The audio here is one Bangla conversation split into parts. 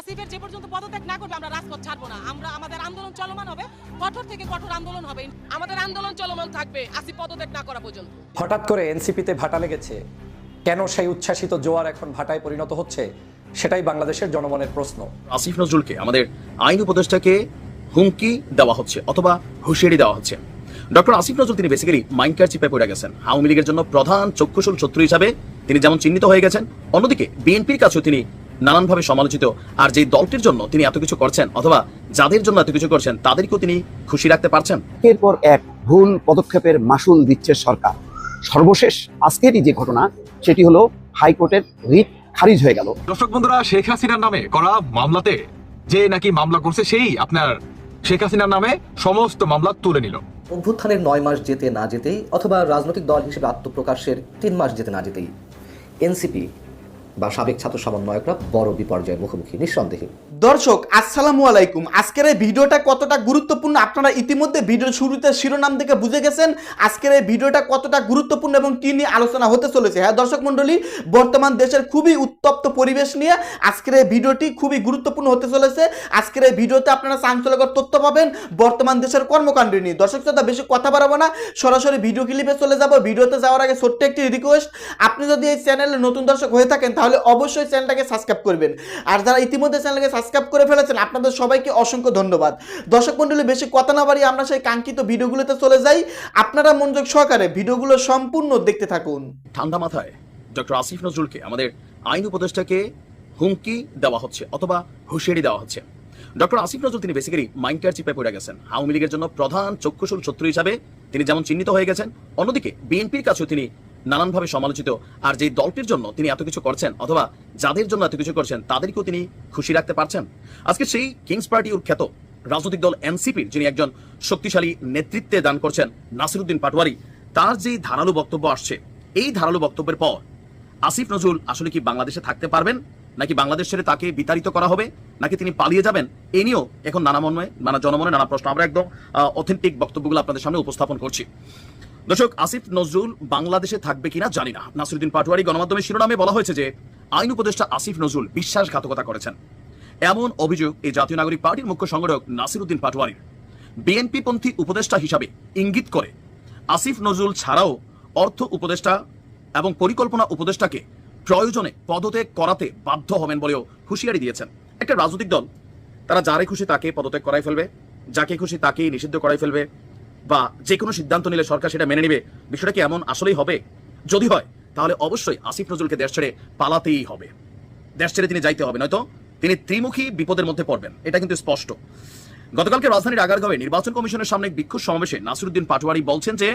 আসিফের যে পর্যন্ত পদত্যাগ না করবে আমরা রাজপথ ছাড়বো না। আমরা আমাদের আন্দোলন চলমান হবে কঠোর থেকে কঠোর আন্দোলন হবে। আমাদের আন্দোলন চলমান থাকবে আসিফ পদত্যাগ না করা পর্যন্ত। হঠাৎ করে এনসিপিতে ভাটা লেগেছে। কেন সেই উচ্ছ্বাসিত জোয়ার এখন ভাটায় পরিণত হচ্ছে সেটাই বাংলাদেশের জনমনের প্রশ্ন। আসিফ নজরুলকে আমাদের আইন উপদেষ্টাকে হুমকি দেওয়া হচ্ছে অথবা হুঁশিয়ারি দেওয়া হচ্ছে। ডক্টর আসিফ নজরুল তিনি বেসিক্যালি মাইন্ডকার চিপে পড়ে গেছেন। আওয়ামী লীগের জন্য প্রধান চক্ষুশূল শত্রু হিসাবে তিনি যেমন চিহ্নিত হয়ে গেছেন অন্যদিকে বিএনপির কাছেও তিনি নানানভাবে সমালোচিত। আর যে দলটির জন্য তিনি এত কিছু করছেন অথবা যাদের জন্য এত কিছু করছেন তাদেরকেও তিনি খুশি রাখতে পারছেন? এরপর এক ভুল পদক্ষেপের মাসুল দিচ্ছে সরকার। সর্বশেষ আজকেরই যে ঘটনা সেটি হলো হাইকোর্টের রিট খারিজ হয়ে গেল। দর্শক বন্ধুরা শেখ হাসিনার নামে করা মামলাতে যে নাকি মামলা করছে সেই আপনার শেখ হাসিনার নামে সমস্ত মামলা তুলে নিল। অভ্যুত্থানের নয় মাস যেতে না যেতেই অথবা রাজনৈতিক দল হিসেবে আত্মপ্রকাশের তিন মাস যেতে না যেতেই এনসিপি বা সাবেক ছাত্র সমন্বয়করা বড় বিপর্যয়ের মুখোমুখি, নিঃসন্দেহে। দর্শক, আসসালামু আলাইকুম। আজকের এই ভিডিওটা কতটা গুরুত্বপূর্ণ আপনারা ইতিমধ্যে ভিডিওর শুরুতে শিরোনাম থেকে বুঝে গেছেন। আজকের এই ভিডিওটা কতটা গুরুত্বপূর্ণ এবং কি নিয়ে আলোচনা হতে চলেছে। হ্যাঁ দর্শক মণ্ডলী, বর্তমান দেশের খুবই উত্তপ্ত পরিবেশ নিয়ে আজকের এই ভিডিওটি খুবই গুরুত্বপূর্ণ হতে চলেছে। আজকের এই ভিডিওতে আপনারা চাঞ্চল্যকর তথ্য পাবেন বর্তমান দেশের কর্মকাণ্ড নিয়ে। দর্শক শ্রোতা, বেশি কথা বাড়াবো না। সরাসরি ভিডিও ক্লিপে চলে যাব। ভিডিওতে যাওয়ার আগে ছোট্ট একটি রিকোয়েস্ট আপনি যদি এই চ্যানেলে নতুন দর্শক হয়ে থাকেন তাহলে অবশ্যই চ্যানেলটাকে সাবস্ক্রাইব করবেন। আর যারা ইতিমধ্যে চ্যানেলকে সাবস্ক্রাইব করে ফেলেছেন, আপনাদের সবাইকে অসংখ্য ধন্যবাদ। দর্শক মণ্ডলী বেশি কথা না বাড়িয়ে আমরা সেই কাঙ্ক্ষিত ভিডিওগুলোতে চলে যাই। আপনারা মনোযোগ সহকারে ভিডিওগুলো সম্পূর্ণ দেখতে থাকুন। ঠান্ডা মাথায় ডক্টর আসিফ নজরুলকে আমাদের আইন উপদেষ্টাকে হুমকি দেওয়া হচ্ছে অথবা হুঁশিয়ারি দেওয়া হচ্ছে। ডক্টর আসিফ নজরুল, তিনি বেসিক্যালি মাইন্ডকার চিপে পড়ে গেছেন। আওয়ামী লীগের জন্য প্রধান চক্ষুশূল শত্রু হিসাবে তিনি যেমন চিহ্নিত হয়ে গেছেন, অন্যদিকে বিএনপির কাছেও তিনি নানানভাবে সমালোচিত। আর যে দলটির জন্য তিনি এত কিছু করছেন, অথবা যাদের জন্য এত কিছু করছেন, তাদেরকেও তিনি খুশি রাখতে পারছেন। আজকে সেই কিংস পার্টি উর খ্যাত রাজনৈতিক দল এনসিপির যিনি একজন শক্তিশালী নেতৃত্বে দান করছেন, নাসিরুদ্দিন পাটোয়ারি, তার যে ধারালো বক্তব্য আসছে, এই ধারালো বক্তব্যের পর আসিফ নজরুল আসলে কি বাংলাদেশে থাকতে পারবেন? নাকি বাংলাদেশ ছেড়ে তাকে বিতাড়িত করা হবে? নাকি তিনি পালিয়ে যাবেন? এ নিয়েও এখন নানা মনে, নানা জনমনে নানা প্রশ্ন। আমরা একদম অথেন্টিক বক্তব্যগুলো আপনাদের সামনে উপস্থাপন করছি। দর্শক, আসিফ নজরুল বাংলাদেশে থাকবে কিনা জানি না। নাসিরুদ্দিন পাটোয়ারি গণমাধ্যমের শিরোনামে বলা হয়েছে যে, আইন উপদেষ্টা আসিফ নজরুল বিশ্বাসঘাতকতা করেছেন। এমন অভিযোগ এই জাতীয় নাগরিক পার্টির মুখ্য সংগঠক নাসিরুদ্দিন পাটোয়ারির। বিএনপি পন্থী উপদেষ্টা হিসাবে ইঙ্গিত করে, আসিফ নজরুল ছাড়াও অর্থ উপদেষ্টা এবং পরিকল্পনা উপদেষ্টাকে প্রয়োজনে পদত্যাগ করাতে বাধ্য হবেন বলেও হুঁশিয়ারি দিয়েছেন। একটা রাজনৈতিক দল, তারা যারে খুশি তাকে পদত্যাগ করাই ফেলবে, যাকে খুশি তাকেই নিষিদ্ধ করাই ফেলবে বা যে কোনো সিদ্ধান্ত নিলে সরকার সেটা মেনে নেবে, বিষয়টা কি এমন আসলেই হবে? যদি হয়, তাহলে অবশ্যই আসিফ নজরুলকে দেশ ছেড়ে পালাতেই হবে। দেশ ছেড়ে তিনি যাইতে হবে, নয়তো তিনি ত্রিমুখী বিপদের মধ্যে পড়বেন, এটা কিন্তু স্পষ্ট। গতকালকে রাজধানীর আগারগাঁওয়ে নির্বাচন কমিশনের সামনে বিক্ষোভ সমাবেশে নাসিরুদ্দিন পাটোয়ারি বলছেন যে,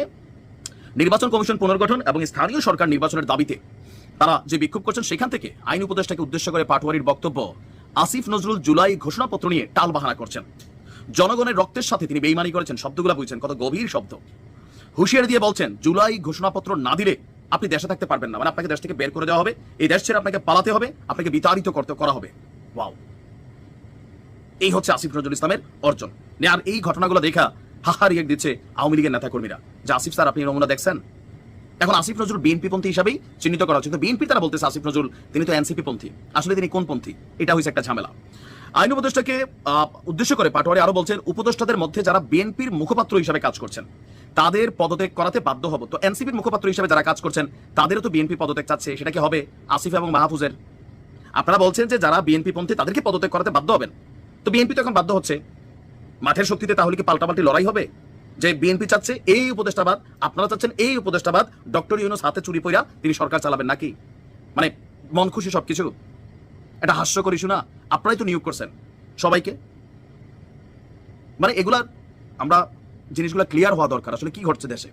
নির্বাচন কমিশন পুনর্গঠন এবং স্থানীয় সরকার নির্বাচনের দাবিতে তারা যে বিক্ষোভ করছেন সেখান থেকে আইন উপদেষ্টাকে উদ্দেশ্য করে পাটোয়ারির বক্তব্য আসিফ নজরুল জুলাই ঘোষণাপত্র নিয়ে টাল বাহানা করছেন। জনগণের রক্তের সাথে তিনি বেইমানি করেছেন, শব্দগুলো বুঝছেন, কত গভীর শব্দ। হুঁশিয়ারি দিয়ে বলছেন, জুলাই ঘোষণাপত্র না দিলে আপনি দেশে থাকতে পারবেন না মানে আপনাকে দেশ থেকে বের করে দেওয়া হবে, এই দেশ ছেড়ে আপনাকে পালাতে হবে, আপনাকে বিতাড়িত করতে, করা হবে। ওয়াও। এই হচ্ছে আসিফ নজরুল ইসলামের অর্জন। আর এই ঘটনাগুলো দেখা হাহা রিয়েক্ট দিচ্ছে আওয়ামী লীগের নেতা কর্মীরা যে আসিফ স্যার, আপনি নমুনা দেখছেন? এখন আসিফ নজরুল বিএনপি পন্থী হিসাবেই চিহ্নিত করা হচ্ছে। কিন্তু বিএনপি তারা বলতেছে আসিফ নজরুল, তিনি তো এনসিপি পন্থী। আসলে তিনি কোন পন্থী? এটা হয়েছে একটা ঝামেলা। আইন উপদেষ্টাকে উদ্দেশ্য করে পাটোয়ারি আরও বলছেন, উপদেষ্টাদের মধ্যে যারা বিএনপির মুখপাত্র হিসাবে কাজ করছেন, তাদের পদত্যাগ করাতে বাধ্য হব। তো এনসিপির মুখপাত্র হিসাবে যারা কাজ করছেন, তাদেরও তো বিএনপি পদত্যাগ চাচ্ছে, সেটা কি হবে? আসিফ এবং মাহফুজের। আপনারা বলছেন যে যারা বিএনপি পন্থী, তাদেরকে পদত্যাগ করাতে বাধ্য হবেন। তো বিএনপি তো এখন বাধ্য হচ্ছে। মাঠের শক্তিতে তাহলে কি পাল্টাপাল্টি লড়াই হবে? যে বিএনপি চাচ্ছে, এই উপদেষ্টাবাদ, আপনারা চাচ্ছেন এই উপদেষ্টাবাদ, ডক্টর ইউনুস হাতে চুরি পইরা তিনি সরকার চালাবেন নাকি? মানে মন খুশি সবকিছু? এটা হাস্যকর ইস্যু না, আপনারাই তো নিয়োগ করছেন। সবাইকে? মানে এগুলা আমরা জিনিসগুলো ক্লিয়ার হওয়া দরকার, আসলে কি ঘটছে দেশে?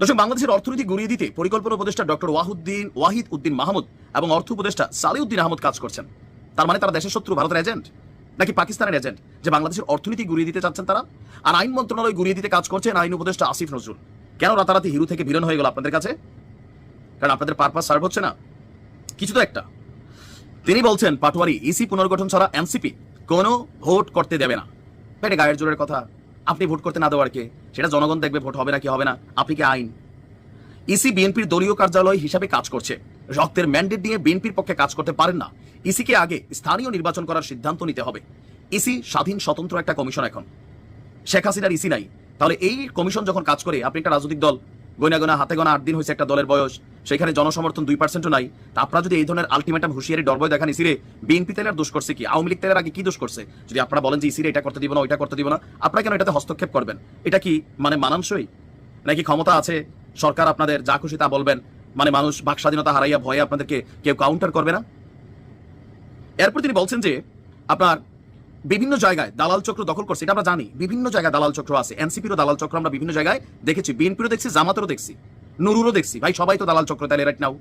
দর্শক, বাংলাদেশের অর্থনীতি গুড়িয়ে দিতে পরিকল্পনা উপদেষ্টা ডক্টর ওয়াহুদ্দিন ওয়াহিদ উদ্দিন মাহমুদ এবং অর্থ উপদেষ্টা সালিউদ্দিন আহমদ কাজ করছেন। তার মানে তারা দেশের শত্রু, ভারতের এজেন্ট নাকি পাকিস্তানের এজেন্ট যে বাংলাদেশের অর্থনীতি গুড়িয়ে দিতে চাচ্ছেন তারা? আর আইন মন্ত্রণালয় গুড়িয়ে দিতে কাজ করছেন আইন উপদেষ্টা আসিফ নজরুল। কেন রাতারাতি হিরু থেকে ভিলেন হয়ে গেল আপনাদের কাছে? কারণ আপনাদের পারপাস সার্ভ হচ্ছে না। কিছু তো একটা। তিনি বলছেন, পাটোয়ারি ইসি পুনর্গঠন ছাড়া এনসিপি কোনো ভোট করতে দেবে না। এটা গায়ের জোরের কথা, আপনি ভোট করতে না দেওয়ার কে? সেটা জনগণ দেখবে, ভোট হবে না কি হবে না, আপনি কি আইন? ইসি বিএনপির দলীয় কার্যালয় হিসাবে কাজ করছে। রক্তের ম্যান্ডেট নিয়ে বিএনপির পক্ষে কাজ করতে পারেন না। ইসিকে আগে স্থানীয় নির্বাচন করার সিদ্ধান্ত নিতে হবে। ইসি স্বাধীন, স্বতন্ত্র একটা কমিশন এখন। শেখ হাসিনার ইসি নাই। তাহলে এই কমিশন যখন কাজ করে, আপনি একটা রাজনৈতিক দল গোনা গোনা, হাতে গোনা আট দিন হয়েছে একটা দলের বয়স। সেখানে জনসমর্থন দুই পার্সেন্টও নাই। তা আপনারা যদি এই ধরনের আলটিমেটাম হুঁশিয়ারি ডরবয় দেখান, ইসিরে বিএনপি তেলের দোষ করছে কি? আওয়ামী লীগ তেলের আগে কি দোষ করছে? যদি আপনারা বলেন যে ইসিরে এটা করতে দিব না, ওইটা করতে দিব না, আপনারা কেন এটাতে হস্তক্ষেপ করবেন? এটা কি মানে মানানসই? নাকি ক্ষমতা আছে? সরকার আপনাদের যা খুশি তা বলবেন। মানে মানুষ বাক স্বাধীনতা হারাইয়া ভয়ে আপনাদেরকে কেউ কাউন্টার করবে না? এরপর তিনি বলছেন যে, আপনার বিভিন্ন জায়গায় দালাল চক্র দখল করছে, এটা আমরা জানি। বিভিন্ন জায়গায় দালাল চক্র আছে। এনসিপিরও দালাল চক্র আমরা বিভিন্ন জায়গায় দেখেছি, বিএনপিরও দেখছি, জামাতেরও দেখছি, নুরুরও দেখছি। ভাই, সবাই তো দালাল চক্র, তাহলে রাইট নাও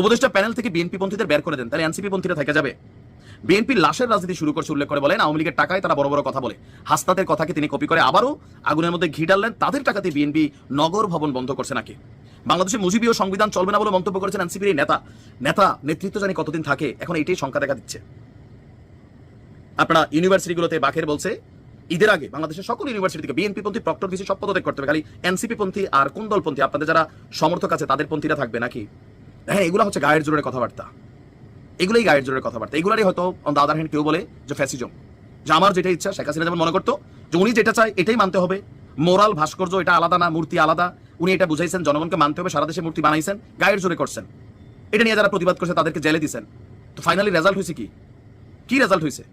উপদেষ্টা প্যানেল থেকে বিএনপি পন্থীদের বের করে দেন, তাহলে এনসিপি পন্থীরা থেকে যাবে। বিএনপির লাশের রাজনীতি শুরু করছে, উল্লেখ করে বলেন, আওয়ামী লীগের টাকায় তারা বড় বড় কথা বলে। হাস্তাদের কথাকে তিনি কপি করে আবারও আগুনের মধ্যে ঘি ডাললেন তাদের টাকাতে বিএনপি নগর ভবন বন্ধ করছে নাকি? বাংলাদেশে মুজিবীয় সংবিধান চলবে না বলে মন্তব্য করেছেন এনসিপির নেতা। নেতা নেতৃত্ব জানি কতদিন থাকে, এখন এটাই সংখ্যা দেখা দিচ্ছে। আপনারা ইউনিভার্সিটিগুলোতে বাকের বলছে, ঈদের আগে বাংলাদেশের সকল ইউনিভার্সিটি থেকে বিএনপি পন্থী প্রক্টর ভিসি সব পদত্যাগ করতে হবে। খালি এনসিপি পন্থী আর কোন দলপন্থী আপনাদের যারা সমর্থক আছে, তাদের পন্থীরা থাকবে নাকি? হ্যাঁ এগুলো হচ্ছে গায়ের জোরের কথাবার্তা। এগুলোই গায়ের জোরের কথাবার্তা। এগুলোরই হয়তো অন দ্য আদার হ্যান্ড কেউ বলে যে ফ্যাসিজম যে আমার যেটা ইচ্ছা, শেখ হাসিনা যেমন মনে করতো, যে উনি যেটা চায় এটাই মানতে হবে। মোরাল ভাস্কর্য, এটা আলাদা না, মূর্তি আলাদা। উনি এটা বুঝাইছেন, জনগণকে মানতে হবে, সারা দেশে মূর্তি বানাইছেন, গায়ের জোরে করছেন। এটা নিয়ে যারা প্রতিবাদ করছে, তাদেরকে জেলে দিছেন। তো ফাইনালি রেজাল্ট হয়েছে কি? কি রেজাল্ট হয়েছে?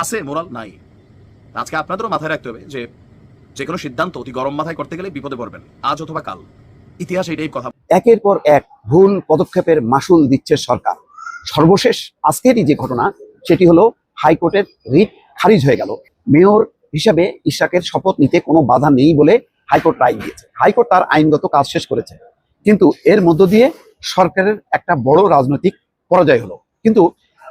আছে মোরাল নাই। আজকে আপনাদেরও মাথায় রাখতে হবে যে যে কোনো সিদ্ধান্ত অতি গরম মাথায় করতে গেলে বিপদে পড়বেন, আজ অথবা কাল। ইতিহাস এটাই কথা। একের পর এক ভুল পদক্ষেপের মাসুল দিচ্ছে সরকার। সর্বশেষ আজকেরই যে ঘটনা, সেটি হলো হাইকোর্টের রিট খারিজ হয়ে গেল। মেয়র হিসাবে ইশাকের শপথ নিতে কোনো বাধা নেই বলে হাইকোর্ট রায় দিয়েছে। হাইকোর্ট তার আইনগত কাজ শেষ করেছে। কিন্তু এর মধ্য দিয়ে সরকারের একটা বড় রাজনৈতিক পরাজয় হলো। কিন্তু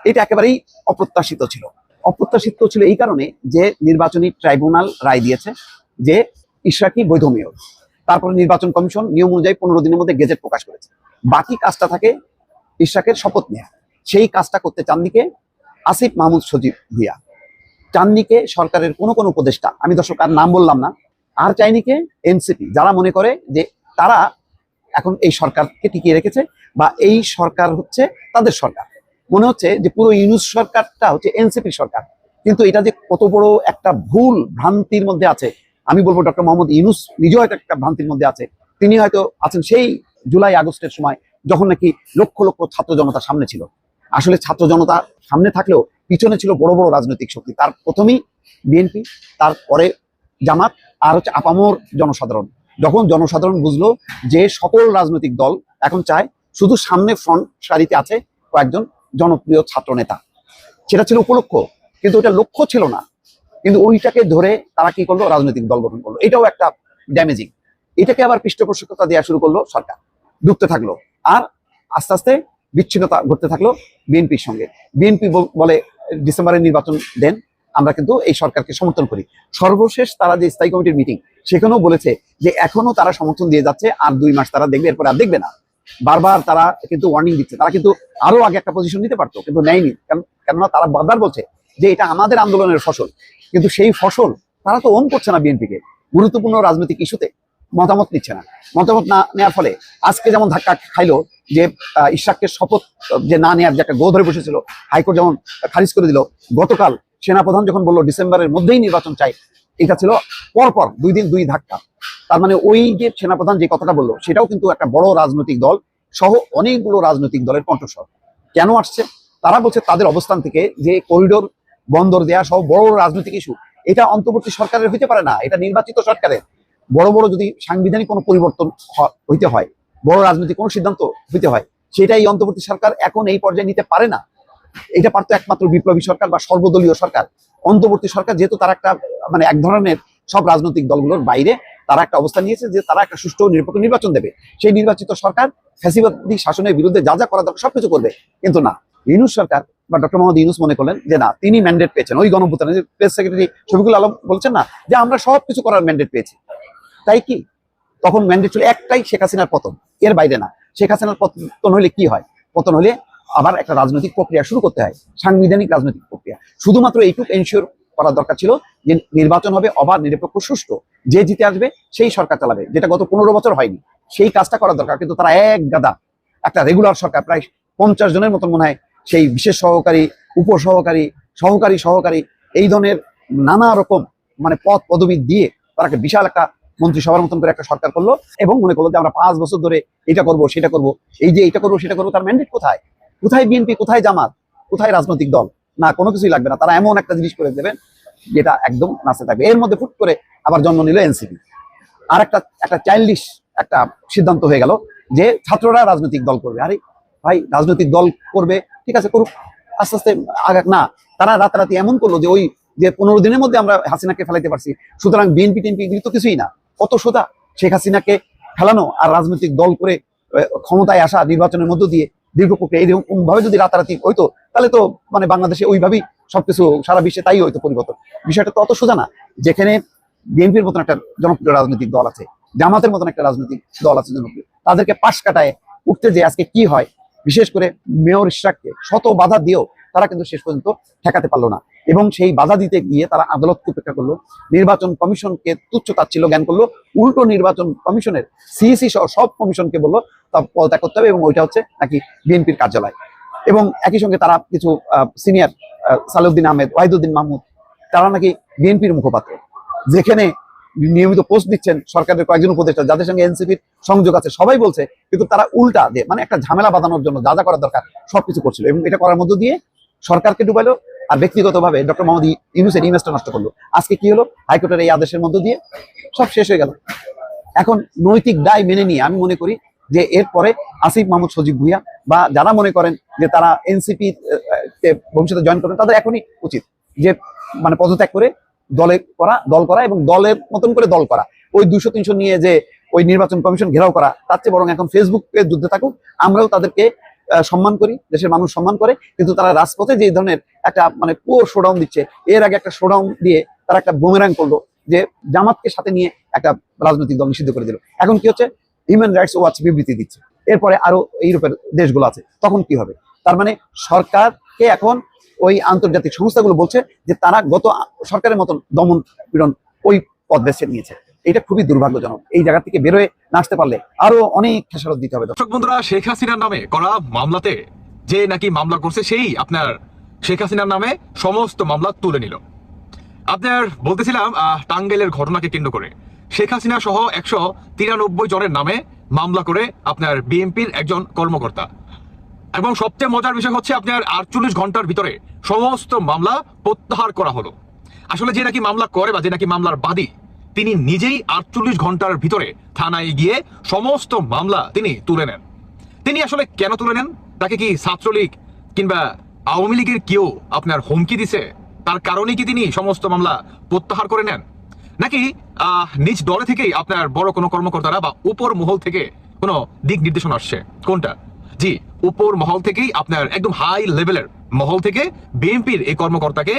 এটা একেবারেই অপ্রত্যাশিত ছিল। অপ্রত্যাশিত ছিল এই কারণে যে নির্বাচনী ট্রাইব্যুনাল রায় দিয়েছে যে ইশরাকি বৈধ মেয়র। তারপরে নির্বাচন কমিশন নিয়ম অনুযায়ী পনেরো দিনের মধ্যে গেজেট প্রকাশ করেছে। বাকি কাজটা থাকে ইশাকের শপথ নেয়া। সেই কাজটা করতে চানদিকে আসিফ মাহমুদ সজীব ভুইয়া। চাননিকে সরকারের কোনো কোনো উপদেষ্টা, আমি দর্শক আর নাম বললাম না, আর চাইনিকে এনসিপি, যারা মনে করে যে তারা এখন এই সরকারকে টিকিয়ে রেখেছে বা এই সরকার হচ্ছে তাদের সরকার। মনে হচ্ছে যে পুরো ইউনুস সরকারটা হচ্ছে এনসিপি সরকার। কিন্তু এটা যে কত বড় একটা ভুল ভ্রান্তির মধ্যে আছে, আমি বলব ডক্টর মোহাম্মদ ইউনুস নিজেও হয়তো একটা ভ্রান্তির মধ্যে আছে। তিনি হয়তো আছেন সেই জুলাই আগস্টের সময় যখন নাকি লক্ষ লক্ষ ছাত্র জনতা সামনে ছিল। আসলে ছাত্র জনতা সামনে থাকলেও পিছনে ছিল বড় বড় রাজনৈতিক শক্তি। তার প্রথমেই বিএনপি, তারপরে জামাত, আর হচ্ছে আপামর জনসাধারণ। যখন জনসাধারণ বুঝলো যে সকল রাজনৈতিক দল এখন চায় শুধু সামনে ফ্রন্ট সারিতে আছে কয়েকজন জনপ্রিয় ছাত্র নেতা সেটা ছিল উপলক্ষ, কিন্তু ওটা লক্ষ্য ছিল না। কিন্তু ওইটাকে ধরে তারা কি করল? রাজনৈতিক দল গঠন করল। এটাও একটা ড্যামেজিং এটাকে আবার পৃষ্ঠপোষকতা দেওয়া শুরু করল সরকার। ডুবতে থাকল। আর আস্তে আস্তে বিচ্ছিন্নতা ঘটতে থাকল বিএনপির সঙ্গে। বিএনপি বলে ডিসেম্বরের নির্বাচন দেন। আমরা কিন্তু এই সরকারকে সমর্থন করি। সর্বশেষ তারা যে স্থায়ী কমিটির মিটিং সেখানেও বলেছে যে এখনও তারা সমর্থন দিয়ে যাচ্ছে। আর দুই মাস তারা দেখবে, এরপর আর দেখবে না। বারবার তারা কিন্তু ওয়ার্নিং দিচ্ছে। তারা কিন্তু আরও আগে একটা পজিশন নিতে পারতো, কিন্তু নেয়নি। কেননা তারা বারবার বলছে যে এটা আমাদের আন্দোলনের ফসল। কিন্তু সেই ফসল তারা তো ওন করছে না বিএনপিকে। গুরুত্বপূর্ণ রাজনৈতিক ইস্যুতে মতামত নিচ্ছে না। মতামত না নেওয়ার ফলে আজকে যেমন ধাক্কা খাইলো যে ইশাককে শপথ, যে না নেওয়ার যে একটা গো ধরে বসেছিল, হাইকোর্ট যেমন খারিজ করে দিল, গতকাল সেনাপ্রধান যখন বলল, ডিসেম্বরের মধ্যেই নির্বাচন চাই এটা ছিল পরপর দুই দিন দুই ধাক্কা। তার মানে ওই যে সেনাপ্রধান যে কথাটা বলল, সেটাও কিন্তু একটা বড় রাজনৈতিক দল সহ অনেকগুলো রাজনৈতিক দলের কণ্ঠস্বর। কেন আসছে? তারা বলছে তাদের অবস্থান থেকে যে করিডোর বন্দর দেয়া সহ বড় রাজনৈতিক ইস্যু এটা অন্তর্বর্তী সরকারের হইতে পারে না, এটা নির্বাচিত সরকারের। বড় বড় যদি সাংবিধানিক কোনো পরিবর্তন হইতে হয়, বড় রাজনৈতিক কোনো সিদ্ধান্ত হইতে হয় সেটা এই অন্তর্বর্তী সরকার এখন এই পর্যায়ে নিতে পারে না। এটা পারতো একমাত্র বিপ্লবী সরকার বা সর্বদলীয় সরকার। অন্তর্বর্তী সরকার যেহেতু তারা একটা মানে এক ধরনের সব রাজনৈতিক দলগুলোর বাইরে, তারা একটা অবস্থান নিয়েছে যে তারা একটা সুষ্ঠু নিরপেক্ষ নির্বাচন দেবে। সেই নির্বাচিত সরকার ফ্যাসিবাদী শাসনের বিরুদ্ধে যা যা করা দরকার সবকিছু করবে। কিন্তু না, ইউনুস সরকার বা ডক্টর মোহাম্মদ ইউনুস মনে করলেন যে না, তিনি ম্যান্ডেট পেয়েছেন। ওই গণভূতানে প্রেস সেক্রেটারি শফিকুল আলম বলছেন না যে আমরা সবকিছু করার ম্যান্ডেট পেয়েছি। তাই কি? তখন ম্যান্ডেট ছিল একটাই শেখ হাসিনার পতন। এর বাইরে না। শেখ হাসিনার পতন হলে কি হয়? পতন হলে আবার একটা রাজনৈতিক প্রক্রিয়া শুরু করতে হয়, সাংবিধানিক রাজনৈতিক প্রক্রিয়া। শুধুমাত্র এইটুকু এনশিওর করা দরকার ছিল যে নির্বাচন হবে অবাধ, নিরপেক্ষ, সুষ্ঠু। যে জিতে আসবে, সেই সরকার চালাবে, যেটা গত পনেরো বছর হয়নি। সেই কাজটা করা দরকার, কিন্তু তারা এক গাদা, একটা রেগুলার সরকার, প্রায় পঞ্চাশ জনের মতন মনে হয়, সেই বিশেষ সহকারী, উপসহকারী, সহকারী সহকারী, এই ধরনের নানা রকম মানে পদ, পদবি দিয়ে তারা একটা বিশাল একটা মন্ত্রিসভার মতন করে একটা সরকার করল এবং মনে করল যে আমরা পাঁচ বছর ধরে এটা করব, সেটা করব। এই যে এটা করব, সেটা করব, তার ম্যান্ডেট কোথায়? কোথায় বিএনপি, কোথায় জামাত, কোথায় রাজনৈতিক দল? না, কোনো কিছুই লাগবে না। তারা এমন একটা জিনিস করে দেবেন যেটা একদম নাচে থাকবে। এর মধ্যে ফুট করে আবার জন্ম নিল এনসিপি। আর একটা একটা চাইল্ডিশ একটা সিদ্ধান্ত হয়ে গেল যে ছাত্ররা রাজনৈতিক দল করবে। আরে ভাই, রাজনৈতিক দল করবে, ঠিক আছে, করুক। আস্তে আস্তে আগাক না, তারা রাতারাতি এমন করল যে ওই যে পনেরো দিনের মধ্যে আমরা হাসিনাকে ফেলাইতে পারছি। সুতরাং বিএনপি টিএনপি এগুলি তো কিছুই না। কত সোজা শেখ হাসিনাকে ফেলানো আর রাজনৈতিক দল করে ক্ষমতায় আসা নির্বাচনের মধ্য দিয়ে দীর্ঘ প্রক্রিয়া এইরকম ভাবে যদি রাতারাতি হইতো, তাহলে তো মানে বাংলাদেশে ওইভাবেই সবকিছু সারা বিশ্বে তাই হয়তো পরিবর্তন। বিষয়টা তো অত সোজা না। যেখানে বিএনপির মতন একটা জনপ্রিয় রাজনৈতিক দল আছে, জামাতের মতন একটা রাজনৈতিক দল আছে জনপ্রিয়, তাদেরকে পাশ কাটায় উঠতে যে আজকে কি হয়, বিশেষ করে মেয়র ইশরাককে শত বাধা দিয়েও তারা কিন্তু শেষ পর্যন্ত ঠেকাতে পারল না। এবং সেই বাধা দিতে গিয়ে তারা আদালতকে উপেক্ষা করল। নির্বাচন কমিশনকে তুচ্ছ তাচ্ছিল্য জ্ঞান করল। উল্টো নির্বাচন কমিশনের সিইসি সহ সব কমিশনকে বলল, তা পদত্যাগ করতে হবে এবং ওইটা হচ্ছে নাকি বিএনপির কার্যালয়। এবং একই সঙ্গে তারা কিছু সিনিয়র সালাউদ্দিন আহমেদ, ওয়াহিদুদ্দিন মাহমুদ, তারা নাকি বিএনপির মুখপাত্র। যেখানে নিয়মিত পোস্ট দিচ্ছেন সরকারের কয়েকজন উপদেষ্টা, যাদের সঙ্গে এনসিপির সংযোগ আছে। সবাই বলছে, কিন্তু তারা উল্টা দিয়ে মানে একটা ঝামেলা বাঁধানোর জন্য যা যা করার দরকার, সবকিছু করছিল। এবং এটা করার মধ্য দিয়ে সরকারকে ডুবাইলো আর ব্যক্তিগতভাবে ডক্টর মোহাম্মদ ইউনুসের ইমেজটা নষ্ট করল। আজকে কি হলো? হাইকোর্টের এই আদেশের মধ্য দিয়ে সব শেষ হয়ে গেল। এখন নৈতিক দায় মেনে নিয়ে আমি মনে করি যে এরপরে আসিফ মাহমুদ, সজীব ভুইয়া বা যারা মনে করেন যে তারা এনসিপি ভবিষ্যতে জয়েন করবেন, তাদের এখনই উচিত যে মানে পদত্যাগ করে দলে করা, দল করা এবং দলের মতন করে দল করা। ওই দুশো, তিনশো নিয়ে যে ওই নির্বাচন কমিশন ঘেরাও করা, তার চেয়ে বরং এখন ফেসবুকে যুদ্ধে থাকুক, আমরাও তাদেরকে সম্মান করি, দেশের মানুষ সম্মান করে, কিন্তু তারা রাজপথে যে ধরনের একটা মানে পুরো শোডাউন দিচ্ছে, এর আগে একটা শোডাউন দিয়ে তারা একটা বোমেরাং করল, যে জামাতকে সাথে নিয়ে একটা রাজনৈতিক দল নিষিদ্ধ করে দিল। এখন কি হচ্ছে? হিউম্যান রাইটস ওয়াচ বিবৃতি দিচ্ছে। এরপরে আরও ইউরোপের দেশগুলো আছে। তখন কি হবে? তার মানে সরকারকে এখন ওই আন্তর্জাতিক সংস্থাগুলো বলছে যে তারা গত সরকারের মতন দমন পীড়ন ওই পদ বেছে নিয়েছে। এটা খুবই দুর্ভাগ্যজনক। এই জায়গা থেকে বেরোয় না আসতে পারলে আরও অনেক খেসারত দিতে হবে। দর্শক বন্ধুরা শেখ হাসিনার নামে করা মামলাতে যে নাকি মামলা করছে সেই আপনার শেখ হাসিনার নামে সমস্ত মামলা তুলে নিল। আপনার বলতেছিলাম আহ, টাঙ্গাইলের ঘটনাকে কেন্দ্র করে। শেখ হাসিনা সহ একশো তিরানব্বই জনের নামে মামলা করে আপনার বিএনপির একজন কর্মকর্তা। এবং সবচেয়ে মজার বিষয় হচ্ছে আপনার আটচল্লিশ ঘণ্টার ভিতরে সমস্ত মামলা প্রত্যাহার করা হলো। আসলে যে নাকি মামলা করে বা যে নাকি মামলার বাদী তিনি নিজেই আটচল্লিশ ঘণ্টার ভিতরে থানায় গিয়ে সমস্ত মামলা তিনি তুলে নেন। তিনি আসলে কেন তুলে নেন? তাকে কি ছাত্রলীগ কিংবা আওয়ামী লীগের কেউ আপনার হুমকি দিছে? তার কারণে কি তিনি সমস্ত মামলা প্রত্যাহার করে নেন? নাকি নিজ দলে থেকেই আপনার বড় কোনো কর্মকর্তারা বা উপর মহল থেকে কোনো দিক নির্দেশন আসছে? কোনটা? জি, উপর মহল থেকেই আপনার একদম হাই লেভেলের মহল থেকে বিএনপির এই কর্মকর্তাকে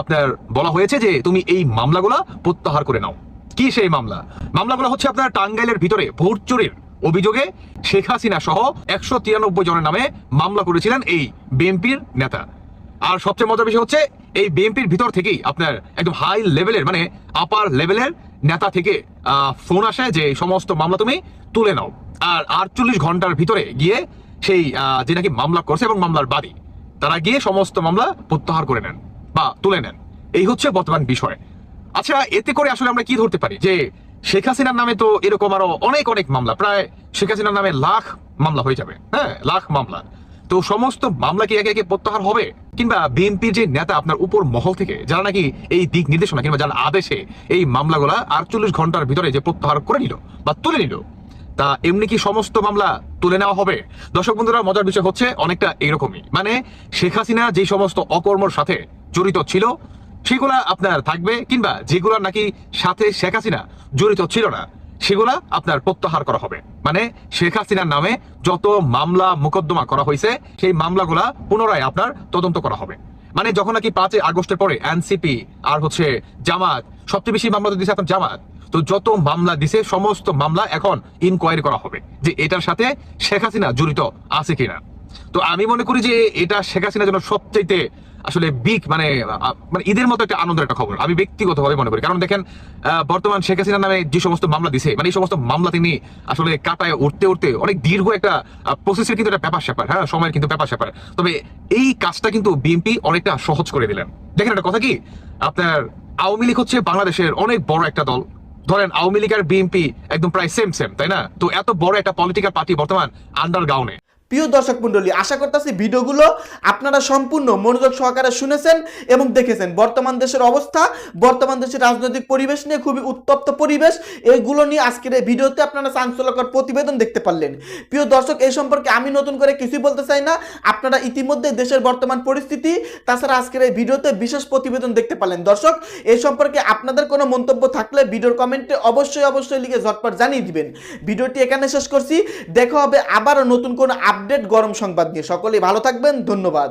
আপনার বলা হয়েছে যে তুমি এই মামলাগুলা প্রত্যাহার করে নাও। কি সেই মামলা? মামলাগুলো হচ্ছে আপনার টাঙ্গাইলের ভিতরে ভোট চুরির অভিযোগে শেখ হাসিনা সহ একশো তিরানব্বই জনের নামে মামলা করেছিলেন এই বিএনপির নেতা। আর সবচেয়ে মজার বিষয় হচ্ছে, এই বিএনপির ভিতর থেকেই আপনার একদম হাই লেভেলের মানে আপার লেভেলের নেতা থেকে ফোন আসে যে সমস্ত মামলা তুমি তুলে নাও। আর আটচল্লিশ ঘণ্টার ভিতরে গিয়ে সেই যে নাকি মামলা করছে এবং মামলার বাদী, তারা গিয়ে সমস্ত মামলা প্রত্যাহার করে নেন বা তুলে নেন। এই হচ্ছে বর্তমান বিষয়। আচ্ছা এতে করে আসলে আমরা কি ধরতে পারি? যে শেখ হাসিনার নামে তো এরকম আরও অনেক অনেক মামলা, প্রায় শেখ হাসিনার নামে লাখ মামলা হয়ে যাবে হ্যাঁ লাখ মামলা। তো সমস্ত মামলা কি একে একে প্রত্যাহার হবে? কিংবা বিএনপির যে নেতা আপনার উপর মহল থেকে, যারা নাকি এই দিক নির্দেশনা কিংবা যারা আদেশে এই মামলাগুলা আটচল্লিশ ঘণ্টার ভিতরে যে প্রত্যাহার করে নিল বা তুলে নিল, তা এমনি কি সমস্ত মামলা তুলে নেওয়া হবে? দর্শক বন্ধুরা, মজার বিষয় হচ্ছে অনেকটা এরকমই। মানে শেখ হাসিনা যে সমস্ত অকর্মর সাথে জড়িত ছিল সেগুলা আপনার থাকবে কিংবা যেগুলা নাকি সাথে শেখ হাসিনা জড়িত ছিল না, সেগুলা আপনার প্রত্যাহার করা হবে। মানে শেখ হাসিনার নামে যত মামলা মোকদ্দমা করা হয়েছে, সেই মামলাগুলা পুনরায় আপনার তদন্ত করা হবে। মানে যখন নাকি পাঁচই আগস্টের পরে এনসিপি আর হচ্ছে জামাত, সবচেয়ে বেশি মামলা দিছে আপনার জামাত, তো যত মামলা দিছে, সমস্ত মামলা এখন ইনকোয়ারি করা হবে যে এটার সাথে শেখ হাসিনা জড়িত আছে কিনা। তো আমি মনে করি যে এটা শেখ হাসিনার জন্য সবচাইতে আসলে বিগ মানে মানে ঈদের মতো একটা আনন্দের একটা খবর। আমি ব্যক্তিগতভাবে মনে করি। কারণ দেখেন বর্তমান শেখ হাসিনার নামে যে সমস্ত মামলা দিছে মানে এই সমস্ত মামলা তিনি আসলে কাটায় উঠতে উঠতে অনেক দীর্ঘ একটা প্রসেসের কিন্তু একটা ব্যাপার স্যাপার হ্যাঁ সময়ের কিন্তু ব্যাপার স্যাপার। তবে এই কাজটা কিন্তু বিএনপি অনেকটা সহজ করে দিলেন। দেখেন একটা কথা কি? আপনার আওয়ামী লীগ হচ্ছে বাংলাদেশের অনেক বড় একটা দল। ধরেন, আওয়ামী লীগ আর বিএনপি একদম প্রায় সেম সেম তাই না? তো এত বড় একটা পলিটিক্যাল পার্টি বর্তমান আন্ডারগ্রাউন্ডে প্রিয় দর্শক মণ্ডলী, আশা করতেছি ভিডিওগুলো আপনারা সম্পূর্ণ মনোযোগ সহকারে শুনেছেন এবং দেখেছেন। বর্তমান দেশের অবস্থা, বর্তমান দেশের রাজনৈতিক পরিবেশ নিয়ে খুবই উত্তপ্ত পরিবেশ। এইগুলো নিয়ে আজকের এই ভিডিওতে আপনারা চাঞ্চল্যকর প্রতিবেদন দেখতে পারলেন। প্রিয় দর্শক, এই সম্পর্কে আমি নতুন করে কিছুই বলতে চাই না। আপনারা ইতিমধ্যে দেশের বর্তমান পরিস্থিতি, তাছাড়া আজকের এই ভিডিওতে বিশেষ প্রতিবেদন দেখতে পারলেন। দর্শক, এই সম্পর্কে আপনাদের কোনো মন্তব্য থাকলে ভিডিওর কমেন্টে অবশ্যই অবশ্যই লিখে ঝটপট জানিয়ে দিবেন। ভিডিওটি এখানে শেষ করছি। দেখা হবে আবারও নতুন কোনো আপডেট গরম সংবাদ নিয়ে সকলেই ভালো থাকবেন ধন্যবাদ।